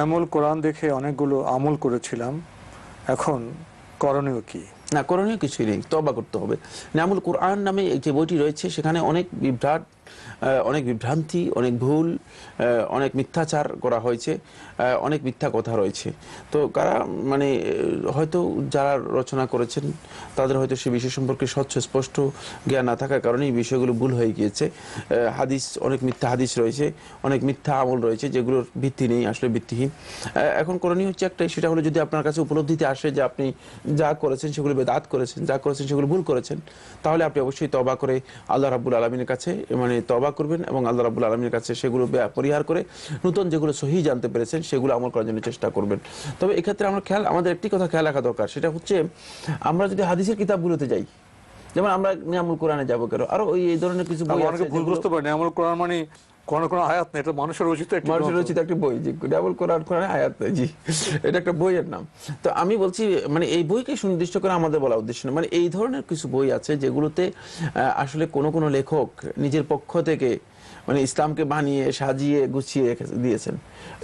নিয়ামুল কোরআন দেখে অনেকগুলো আমল করেছিলাম। এখন করণীয় কি? না, করণীয় কিছুই নেই তবা করতে হবে। নামুল কোরআন নামে যে বইটি রয়েছে, সেখানে অনেক বিভ্রাট অনেক বিভ্রান্তি, অনেক ভুল অনেক মিথ্যাচার করা হয়েছে অনেক মিথ্যা কথা রয়েছে। তো কারা মানে হয়তো যারা রচনা করেছেন, তাদের হয়তো সে বিষয় সম্পর্কে স্বচ্ছ, স্পষ্ট জ্ঞান না থাকার কারণে এই বিষয়গুলো ভুল হয়ে গিয়েছে। হাদিস, অনেক মিথ্যা হাদিস রয়েছে, অনেক মিথ্যা আমল রয়েছে, যেগুলোর ভিত্তি নেই, আসলে ভিত্তিহীন। এখন করণীয় হচ্ছে একটাই সেটা হলো যদি আপনার কাছে উপলব্ধিতে আসে যে আপনি যা করেছেন সেগুলো বেদাত করেছেন, যা করেছেন সেগুলো ভুল করেছেন, তাহলে আপনি অবশ্যই তবা করে আল্লাহ রাবুল আলমিনের কাছে মানে তবা করবেন এবং আল্লাহ রাবুল আলমীর কাছে সেগুলো পরিহার করে নতুন যেগুলো সহি জানতে পেরেছেন সেগুলো আমল করার জন্য চেষ্টা করবেন। তবে এক্ষেত্রে আমরা খেয়াল আমাদের একটি কথা খেয়াল রাখা দরকার সেটা হচ্ছে আমরা যদি হাদিসের কিতাবগুলোতে যাই যেমন আমরা নিয়ামুল কোরআনে যাব কেন? আরও এই ধরনের কিছু ভুলগ্রস্ত মানে কোন কোন আয়াত এটা মানুষের রচিত মানুষের রচিত একটা বই জি ডাবল কোরআন কোরআন আয়াত জি। এটা একটা বইয়ের নাম। তো আমি বলছি মানে এই বইকে সুনির্দিষ্ট করে আমাদের বলা উদ্দেশ্য না। মানে এই ধরনের কিছু বই আছে যেগুলোতে আসলে কোনো কোনো লেখক নিজের পক্ষ থেকে মানে ইসলামকে বানিয়ে, সাজিয়ে, গুছিয়ে দিয়েছেন।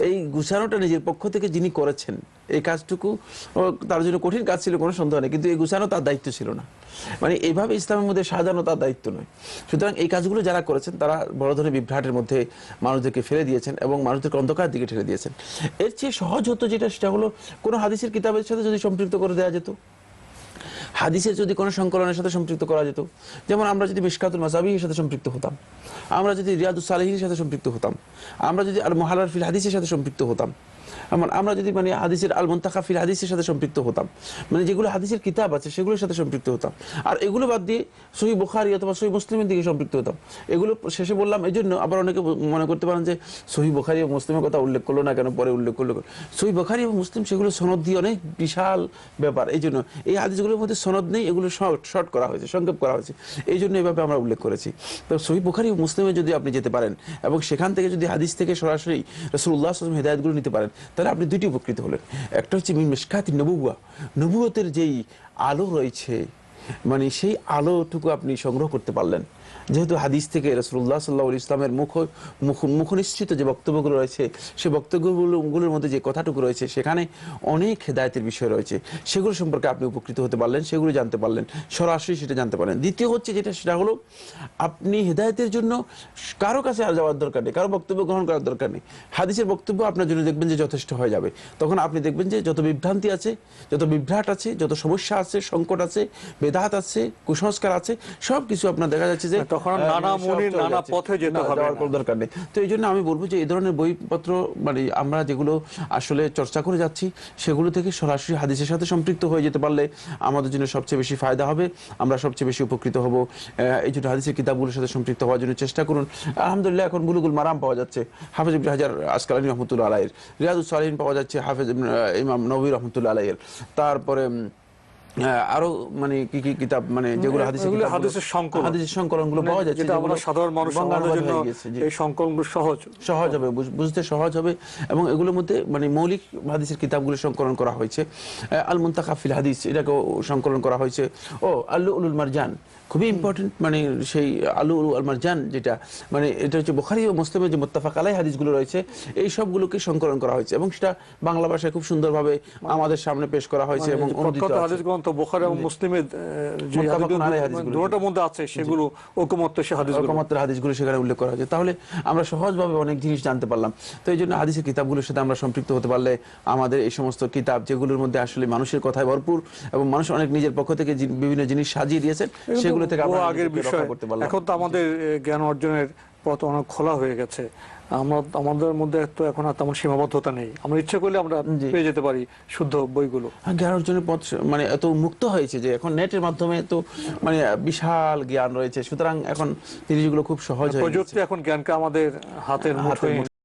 এই গুছানোটা নিজের পক্ষ থেকে যিনি করেছেন, এই কাজটুকু তার জন্য কঠিন কাজ ছিল, কোনো সন্দেহ নেই। কিন্তু এই গুছানো তার দায়িত্ব ছিল না। মানে এইভাবে ইসলামের মধ্যে সাজানো তার দায়িত্ব নয়। সুতরাং এই কাজগুলো যারা করেছেন, তারা বড় ধরনের বিভ্রাটের মধ্যে মানুষদেরকে ফেলে দিয়েছেন এবং মানুষদেরকে অন্ধকার দিকে ঠেলে দিয়েছেন। এর চেয়ে সহজ হতো যেটা, সেটা হলো, কোনো হাদিসের কিতাবের সাথে যদি সম্পৃক্ত করে দেওয়া যেত। হাদিসের যদি কোনো সংকলনের সাথে সম্পৃক্ত করা যেত, যেমন আমরা যদি মিসকাতুল মাজাবির সাথে সম্পৃক্ত হতাম, আমরা যদি রিয়াদুস সালেহীর সাথে সম্পৃক্ত হতাম, আমরা যদি আর মহালার ফিল হাদিসের সাথে সম্পৃক্ত হতাম আমার, আমরা যদি মানে হাদিসের আল মন্তাখা ফিল হাদিসের সাথে সম্পৃক্ত হতাম মানে যেগুলো হাদিসের কিতাব আছে সেগুলোর সাথে সম্পৃক্ত হতাম, আর এগুলো বাদ দিয়ে সহি বুখারি অথবা সহি মুসলিমের দিকে সম্পৃক্ত হতাম। এগুলো শেষে বললাম এই জন্য আবার অনেকে মনে করতে পারেন যে সহি বুখারি এবং মুসলিমের কথা উল্লেখ করল না কেন, পরে উল্লেখ করল? সহি বুখারি এবং মুসলিম সেগুলো সনদ দিয়ে অনেক বিশাল ব্যাপার। এই জন্য এই হাদিসগুলোর মধ্যে সনদ নেই, এগুলো শর্ট শর্ট করা হয়েছে, সংক্ষেপ করা হয়েছে। এই জন্য এভাবে আমরা উল্লেখ করেছি। তো সহি বুখারি মুসলিমে যদি আপনি যেতে পারেন এবং সেখান থেকে যদি হাদিস থেকে সরাসরি রসুল্লাহ হেদায়তগুলো নিতে পারেন তাহলে আপনি দুইটি উপকৃত হলেন। একটা হচ্ছে মিসকাতি নবুয়া নবুয়তের যেই আলো রয়েছে মানে সেই আলোটুকু আপনি সংগ্রহ করতে পারলেন। যেহেতু হাদিস থেকে রসুল্লাহ সাল্লাহ ইসলামের মুখ মুখ, মুখনিশ্চিত যে বক্তব্যগুলো রয়েছে সেই বক্তব্যগুলোর মধ্যে যে কথাটুকু রয়েছে, সেখানে অনেক হেদায়তের বিষয় রয়েছে। সেগুলো সম্পর্কে আপনি উপকৃত হতে পারলেন, সেগুলো জানতে পারলেন, সরাসরি সেটা জানতে পারলেন। দ্বিতীয় হচ্ছে যেটা, সেটা হলো আপনি হেদায়তের জন্য কারও কাছে আর যাওয়ার দরকার নেই, কারও বক্তব্য গ্রহণ করার দরকার নেই। হাদিসের বক্তব্য আপনার জন্য দেখবেন যে যথেষ্ট হয়ে যাবে। তখন আপনি দেখবেন যে যত বিভ্রান্তি আছে, যত বিভ্রাট আছে, যত সমস্যা আছে, সংকট আছে বেদাত আছে কুসংস্কার আছে সব কিছু আপনার দেখা যাচ্ছে যে তখন নানা চলে নানা পথে যেতে হবে। কোনো দরকার নেই। তো এই জন্য আমি বলব যে এই ধরনের বইপত্র মানে আমরা যেগুলো আসলে চর্চা করে যাচ্ছি সেগুলো থেকে সরাসরি হাদিসের সাথে সম্পৃক্ত হয়ে যেতে পারলে আমাদের জন্য সবচেয়ে বেশি ফায়দা হবে। আমরা সবচেয়ে বেশি উপকৃত হব। এই জন্য হাদিসের কিতাবগুলোর সাথে সম্পৃক্ত হওয়ার জন্য চেষ্টা করুন। আলহামদুলিল্লাহ এখন বুলুগুল মারাম পাওয়া যাচ্ছে। হাফেজ ইবনে হাজার আসকালানি রহমতুল্লাহ আলাইয়ের রিয়াদুস সালিহিন পাওয়া যাচ্ছে হাফেজ ইমাম নবী রহমতুল্লাহ আলাইয়ের তারপরে আরও মানে কি কি কিতাব মানে যেগুলো হাদিসের সংকলন। হাদিসের সংকলনগুলো মানে পাওয়া যাচ্ছে যেটা আমরা সাধারণ মানুষ জন্য হয়ে। এই সংকলনগুলো সহজ। সহজ হবে বুঝতে সহজ হবে। এবং এগুলোর মধ্যে মানে মৌলিক হাদিসের কিতাবগুলো সংকলন করা হয়েছে। আল মুন্তাকাফিল হাদিস এটাকেও সংকলন করা হয়েছে। ও আল্লু উলুল মারজান খুবই ইম্পর্টেন্ট মানে সেই আলু আল মারজান যেটা মানে এটা হচ্ছে বোখারি ও মুসলিমের যে মোত্তাফাক আলাই হাদিসগুলো রয়েছে এই সবগুলোকে সংকলন করা হয়েছে। এবং সেটা বাংলা ভাষায় খুব সুন্দরভাবে আমাদের সামনে পেশ করা হয়েছে এবং মানে অনুদিত হাদিস গ্রন্থ বোখারি এবং মুসলিমের। দুটোর মধ্যে আছে সেগুলো ঐকমত্য সে হাদিসগুলো। রকমাত্রের হাদিসগুলো সেখানে উল্লেখ করা হয়েছে। তাহলে আমরা সহজভাবে অনেক জিনিস জানতে পারলাম। তো এই জন্য হাদিসের কিতাবগুলোর সাথে আমরা সম্পৃক্ত হতে পারলে আমাদের এই সমস্ত কিতাব যেগুলোর মধ্যে আসলে মানুষের কথায় ভরপুর এবং মানুষ অনেক নিজের পক্ষ থেকে বিভিন্ন জিনিস সাজিয়ে দিয়েছেন সেগুলো থেকে আমরা আগের বিষয়। করতে পারলাম। এখন তো আমাদের জ্ঞান অর্জনের পথ অনেক খোলা হয়ে গেছে। আমরা আমাদের মধ্যে তো এখন আর তেমন সীমাবদ্ধতা নেই। আমরা ইচ্ছে করলে আমরা পেয়ে যেতে পারি শুদ্ধ বইগুলো। হ্যাঁ, জ্ঞান অর্জনের পথ মানে এত মুক্ত হয়েছে যে এখন নেটের মাধ্যমে তো মানে বিশাল জ্ঞান রয়েছে। সুতরাং এখন জিনিসগুলো খুব সহজ হয়ে প্রযুক্তি এখন জ্ঞানকে আমাদের হাতের হাতের মুঠোয়।